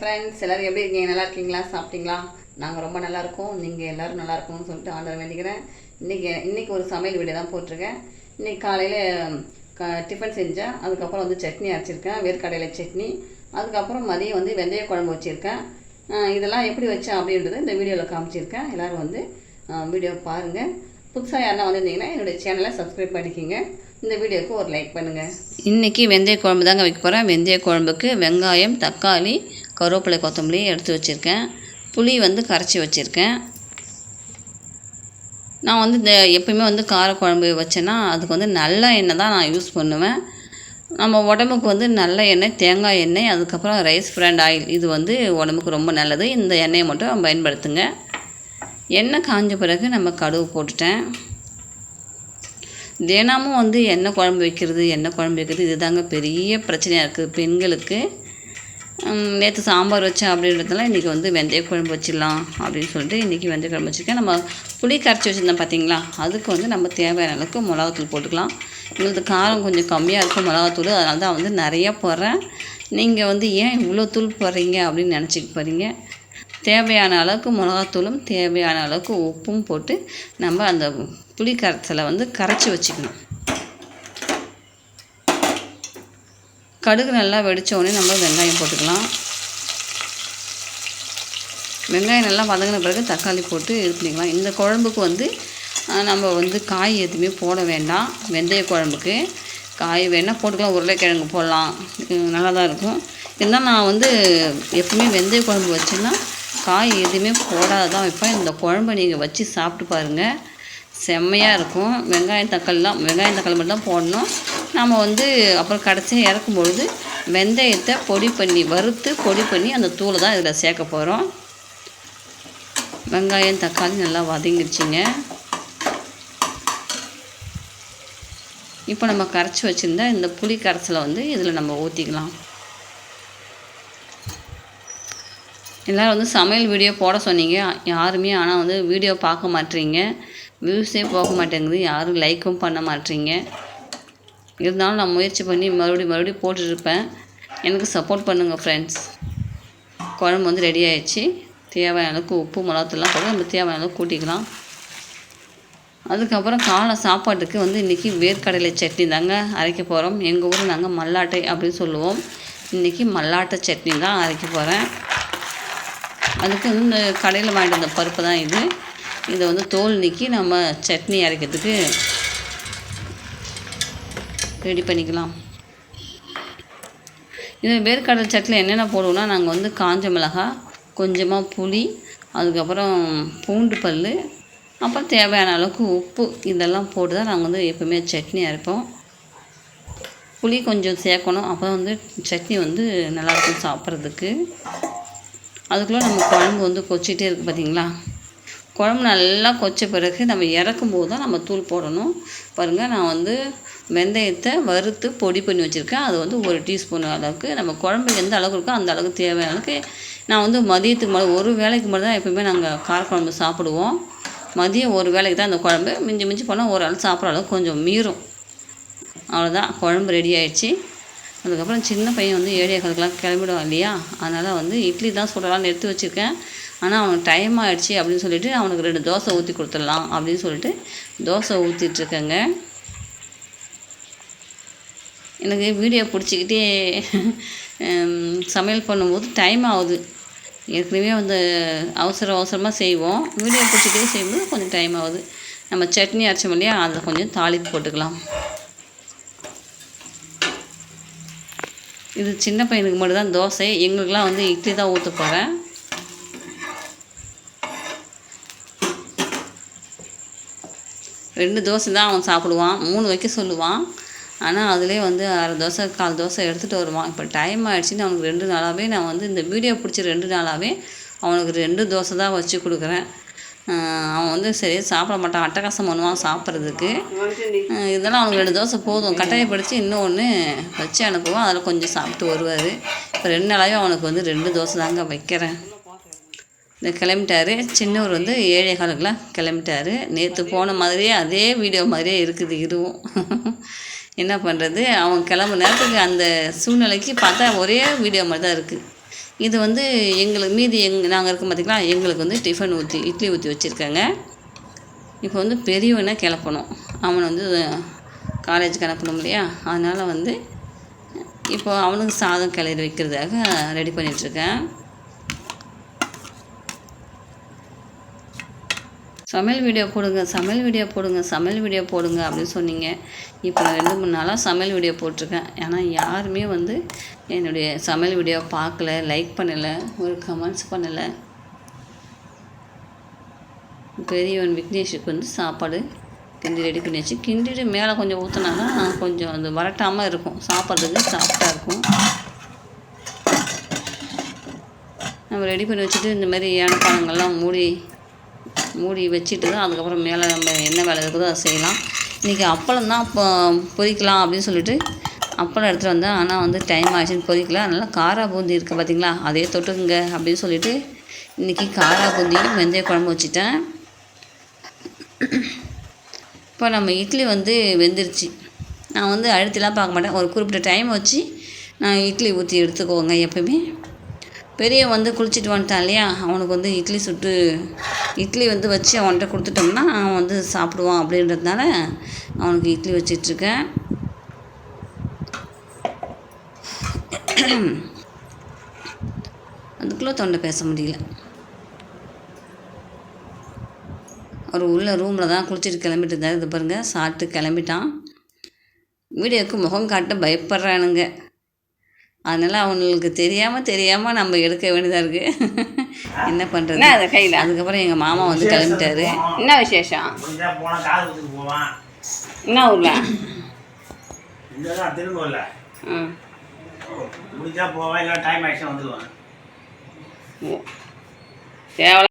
Friends எல்லோரும் எப்படி இருக்கீங்க? நல்லா இருக்கீங்களா? சாப்பிட்டீங்களா? நாங்கள் ரொம்ப நல்லா இருக்கோம். நீங்கள் எல்லோரும் நல்லா இருக்கணும்னு சொல்லிட்டு ஆண்டர் வேண்டிக்கிறேன். இன்றைக்கி இன்றைக்கி ஒரு சமையல் வீடியோ தான் போட்டிருக்கேன். இன்றைக்கி காலையில் க டிஃபன் செஞ்சேன். அதுக்கப்புறம் வந்து சட்னி அரைச்சிருக்கேன். வேர்க்கடையில் சட்னி. அதுக்கப்புறம் மதியம் வந்து வெந்தய குழம்பு வச்சுருக்கேன். இதெல்லாம் எப்படி வச்சேன் அப்படின்றது இந்த வீடியோவில் காமிச்சிருக்கேன். எல்லோரும் வந்து வீடியோ பாருங்கள் புதுசாக யாருன்னா வந்திருந்தீங்கன்னா என்னுடைய சேனலை சப்ஸ்கிரைப் பண்ணிக்கிங்க. இந்த வீடியோவுக்கு ஒரு லைக் பண்ணுங்கள் இன்றைக்கி வெந்தய குழம்பு தாங்க வைக்க போகிறேன் வெந்தய குழம்புக்கு வெங்காயம் தக்காளி கருவேப்பிலை கொத்தமல்லி எடுத்து வச்சுருக்கேன். புளி வந்து கரைச்சி வச்சுருக்கேன். நான் வந்து இந்த எப்பயுமே வந்து காரக்குழம்பு வச்சேன்னா அதுக்கு வந்து நல்ல எண்ணெய் தான் நான் யூஸ் பண்ணுவேன். நம்ம உடம்புக்கு வந்து நல்ல எண்ணெய் தேங்காய் எண்ணெய் அதுக்கப்புறம் ரைஸ் ஃப்ராண்ட் ஆயில் இது வந்து உடம்புக்கு ரொம்ப நல்லது. இந்த எண்ணெயை மட்டும் பயன்படுத்துங்க. எண்ணெய் காஞ்ச பிறகு நம்ம கடுகு போட்டுட்டேன். தினமும் வந்து எண்ணெய் குழம்பு வைக்கிறது எண்ணெய் குழம்பு வைக்கிறது இதுதாங்க பெரிய பிரச்சனையாக இருக்குது பெண்களுக்கு. நேற்று சாம்பார் வச்சேன் அப்படின்றதுனால இன்றைக்கி வந்து வெந்தய குழம்பு வச்சிடலாம் அப்படின்னு சொல்லிட்டு இன்றைக்கி வெந்தய குழம்பு வச்சுருக்கேன். நம்ம புளி கரைச்சி வச்சுருந்தோம் பார்த்தீங்களா அதுக்கு வந்து நம்ம தேவையான அளவுக்கு மிளகாத்தூள் போட்டுக்கலாம். எங்களுக்கு காரம் கொஞ்சம் கம்மியாக இருக்கும் மிளகாத்தூள். அதனால தான் வந்து நிறையா போடுறேன். நீங்கள் வந்து ஏன் இவ்வளோ தூள் போடுறீங்க அப்படின்னு நினச்சிட்டு போகிறீங்க தேவையான அளவுக்கு மிளகாத்தூளும் தேவையான அளவுக்கு உப்பும் போட்டு நம்ம அந்த புளி கரைச்சலை வந்து கரைச்சி வச்சுக்கணும். கடுகு நல்லா வெடித்தோடனே நம்ம வெங்காயம் போட்டுக்கலாம். வெங்காயம் நல்லா வதங்கின பிறகு தக்காளி போட்டு இது பண்ணிக்கலாம். இந்த குழம்புக்கு வந்து நம்ம வந்து காய் எதுவுமே போட வேண்டாம். வெந்தய குழம்புக்கு. காய் வேணால் போட்டுக்கலாம். உருளைக்கிழங்கு போடலாம். நல்லா தான் இருக்கும். இருந்தால் நான் வந்து எப்பவுமே வெந்தய குழம்பு வச்சேன்னா காய் எதுவுமே போடாத தான் வைப்பேன். இந்த குழம்பை நீங்கள் வச்சு சாப்பிட்டு பாருங்கள் செம்மையாக இருக்கும். வெங்காயம் தக்காளிலாம் வெங்காயம் தக்காளி மட்டும் தான் போடணும். நாம் வந்து அப்புறம் கடைசியாக இறக்கும் பொழுது வெந்தயத்தை பொடி பண்ணி வறுத்து பொடி பண்ணி அந்த தூளை தான் இதில் சேர்க்க போகிறோம் வெங்காயம் தக்காளி நல்லா வதங்கிடுச்சிங்க இப்போ நம்ம கரைச்சி வச்சுருந்தா இந்த புளி கரைசலை வந்து இதில் நம்ம ஊற்றிக்கலாம் எல்லோரும் வந்து சமையல் வீடியோ போட சொன்னீங்க. யாருமே ஆனால் வந்து வீடியோ பார்க்க மாட்டீங்க. வியூஸே போக மாட்டேங்குது. யாரும் லைக்கும் பண்ண மாட்டீங்க. இருந்தாலும் நான் முயற்சி பண்ணி மறுபடியும் மறுபடியும் போட்டுட்ருப்பேன் எனக்கு சப்போர்ட் பண்ணுங்கள் ஃப்ரெண்ட்ஸ் குழம்பு வந்து ரெடி ஆயிடுச்சு. தேவையான அளவுக்கு உப்பு மிளகாத்தூள்லாம் போட்டு நம்ம தேவையான அளவுக்கு கூட்டிக்கலாம். அதுக்கப்புறம் காலை சாப்பாட்டுக்கு வந்து இன்றைக்கி வேர்க்கடலை சட்னி தாங்க அரைக்க போகிறோம் எங்கள் ஊரில் நாங்கள் மல்லாட்டை அப்படின்னு சொல்லுவோம். இன்றைக்கி மல்லாட்டை சட்னி தான் அரைக்க போகிறேன் அதுக்கு வந்து இந்த கடையில் வாங்கிட்டு வந்த பருப்பு தான் இது. இதை வந்து தோல் நீக்கி நம்ம சட்னி அரைக்கிறதுக்கு ரெடி பண்ணிக்கலாம். இது வேர்க்கடலை சட்டில் என்னென்ன போடுவோம்னா நாங்கள் வந்து காஞ்ச மிளகாய் கொஞ்சமாக புளி அதுக்கப்புறம் பூண்டு பல் அப்புறம் தேவையான அளவுக்கு உப்பு இதெல்லாம் போட்டு தான் நாங்கள் வந்து எப்போவுமே சட்னி அரைப்போம். புளி கொஞ்சம் சேர்க்கணும். அப்போ வந்து சட்னி வந்து நல்லாயிருக்கும் சாப்பிட்றதுக்கு. அதுக்குள்ளே நம்ம குழம்பு வந்து கொச்சிகிட்டே இருக்குது பார்த்தீங்களா குழம்பு நல்லா கொச்ச பிறகு நம்ம இறக்கும் போது தான் நம்ம தூள் போடணும். பாருங்கள் நான் வந்து வெந்தயத்தை வறுத்து பொடி பண்ணி வச்சுருக்கேன். அது வந்து ஒரு டீஸ்பூன் அளவுக்கு. நம்ம குழம்பு எந்த அளவுக்கு இருக்கோ அந்த அளவுக்கு தேவையான அளவுக்கு நான் வந்து மதியத்துக்கு மேலே ஒரு வேளைக்கு மட்டும் தான் எப்பவுமே நாங்கள் காரக்குழம்பு சாப்பிடுவோம். மதியம் ஒரு வேளைக்கு தான் அந்த குழம்பு. மிஞ்சி மிஞ்சி போனால் ஒரு ஆள் சாப்பிட்ற அளவுக்கு கொஞ்சம் மீறும். அவ்வளோதான் குழம்பு ரெடி ஆயிடுச்சு. அதுக்கப்புறம் சின்ன பையன் வந்து ஏரியாக்களுக்கெல்லாம் கிளம்பிடுவான் இல்லையா? அதனால் வந்து இட்லி தான் சுடலாம்னு எடுத்து வச்சுருக்கேன். ஆனால் அவனுக்கு டைம் ஆகிடுச்சி அப்படின்னு சொல்லிட்டு அவனுக்கு ரெண்டு தோசை ஊற்றி கொடுத்துடலாம் அப்படின்னு சொல்லிட்டு தோசை ஊற்றிட்டுருக்கேங்க எனக்கு வீடியோ பிடிச்சிக்கிட்டே சமையல் பண்ணும்போது டைம் ஆகுது. ஏற்கனவே வந்து அவசர அவசரமாக செய்வோம். வீடியோ பிடிச்சிக்கிட்டே செய்யும்போது கொஞ்சம் டைம் ஆகுது. நம்ம சட்னி அரைச்சோம் இல்லையா அதை கொஞ்சம் தாளிப்பு போட்டுக்கலாம். இது சின்ன பையனுக்கு மட்டும்தான் தோசை. எங்களுக்கெலாம் வந்து இட்லி தான் ஊற்ற போகிறேன் ரெண்டு தோசை தான் அவன் சாப்பிடுவான். மூணு வைக்க சொல்லுவான். ஆனால் அதுலேயே வந்து அரை தோசை கால் தோசை எடுத்துகிட்டு வருவான். இப்போ டைம் ஆகிடுச்சின்னு அவனுக்கு ரெண்டு நாளாகவே நான் வந்து இந்த வீடியோ பிடிச்ச ரெண்டு நாளாகவே அவனுக்கு ரெண்டு தோசை தான் வச்சு கொடுக்குறேன். அவன் வந்து சரியாக சாப்பிட மாட்டான். அட்டகாசம் பண்ணுவான் சாப்பிட்றதுக்கு. இதெல்லாம் அவனுக்கு ரெண்டு தோசை போதும். கட்டாயப்படுத்தி இன்னொன்று வச்சு அனுப்புவோம் அதில் கொஞ்சம் சாப்பிட்டு வருவார். இப்போ ரெண்டு நாளாகவே அவனுக்கு வந்து ரெண்டு தோசை தாங்க வைக்கிறேன். இந்த கிளம்பிட்டாரு. சின்னவர் வந்து ஏழை காலுக்கெலாம் கிளம்பிட்டாரு. நேற்று போன மாதிரியே அதே வீடியோ மாதிரியே இருக்குது இதுவும். என்ன பண்ணுறது அவன் கிளம்பு நேரத்துக்கு அந்த சூழ்நிலைக்கு பார்த்தா ஒரே வீடியோ மாதிரி தான் இருக்குது இது வந்து எங்களுக்கு மீதி எங் நாங்கள் இருக்கோம் பார்த்திங்களா எங்களுக்கு வந்து டிஃபன் ஊற்றி இட்லி ஊற்றி வச்சுருக்காங்க. இப்போ வந்து பெரியவனை கிளப்பணும். அவனை வந்து காலேஜுக்கு அனுப்பணும் இல்லையா? அதனால் வந்து இப்போ அவனுக்கு சாதம் கிளறி வைக்கிறதுக்காக ரெடி பண்ணிகிட்ருக்கேன் சமையல் வீடியோ போடுங்க சமையல் வீடியோ போடுங்க சமையல் வீடியோ போடுங்க அப்படின்னு சொன்னீங்க. இப்போ நான் ரெண்டு மூணு நாளாக சமையல் வீடியோ போட்டிருக்கேன். ஏன்னா யாருமே வந்து என்னுடைய சமையல் வீடியோ பார்க்கல லைக் பண்ணலை ஒரு கமெண்ட்ஸ் பண்ணலை. பெரியவன் விக்னேஷுக்கு வந்து சாப்பாடு கிண்டி ரெடி பண்ணி வச்சு கிண்டிட்டு மேலே கொஞ்சம் ஊற்றினாங்க கொஞ்சம் அது வரட்டாமல் இருக்கும். சாப்பிட்றதுக்கு சாஃப்டாக இருக்கும். நம்ம ரெடி பண்ணி வச்சுட்டு இந்த மாதிரி ஏனப்பானங்கள்லாம் மூடி மூடி வச்சுட்டு தான் அதுக்கப்புறம் மேலே நம்ம என்ன வேலை இருக்குதோ அதை செய்யலாம். இன்றைக்கி அப்பளம் தான் இப்போ பொரிக்கலாம் அப்படின்னு சொல்லிட்டு அப்பளம் எடுத்துகிட்டு வந்தேன். ஆனால் வந்து டைம் ஆகிடுச்சின்னு பொரிக்கல அதனால் காரா பூந்தி இருக்குது பார்த்தீங்களா அதே தொட்டுக்குங்க அப்படின்னு சொல்லிட்டு இன்றைக்கி காரா பூந்தியும் வெந்தய குழம்பு வச்சுட்டேன். இப்போ நம்ம இட்லி வந்து வெந்துருச்சு. நான் வந்து அழுத்திலாம் பார்க்க மாட்டேன். ஒரு குறிப்பிட்ட டைம் வச்சு நான் இட்லி ஊற்றி எடுத்துக்கோங்க எப்பவுமே பெரிய வந்து குளிச்சுட்டு வந்துட்டான் இல்லையா? அவனுக்கு வந்து இட்லி சுட்டு இட்லி வந்து வச்சு அவன்கிட்ட கொடுத்துட்டோம்னா அவன் வந்து சாப்பிடுவான் அப்படின்றதுனால அவனுக்கு இட்லி வச்சிட்ருக்கேன். அதுக்குள்ளே தொண்டை பேச முடியல. அவர் உள்ள ரூமில் தான் குளிச்சுட்டு கிளம்பிட்டு இருந்தார். இது பாருங்கள் சாப்பிட்டு கிளம்பிட்டான். வீடியோக்கு முகம் காட்ட பயப்படுறானுங்க. அதனால் அவங்களுக்கு தெரியாமல் தெரியாமல் நம்ம எடுக்க வேண்டியதாக இருக்குது என்ன பண்ணுறது என்ன அது கையில்? அதுக்கப்புறம் எங்கள் மாமா வந்து கிளம்பிட்டாரு. என்ன விசேஷம்? என்ன ஊரில்? முடிஞ்சா போவேன் இல்லை டைம் ஆயிடுச்சு வந்துடுவேன் தேவை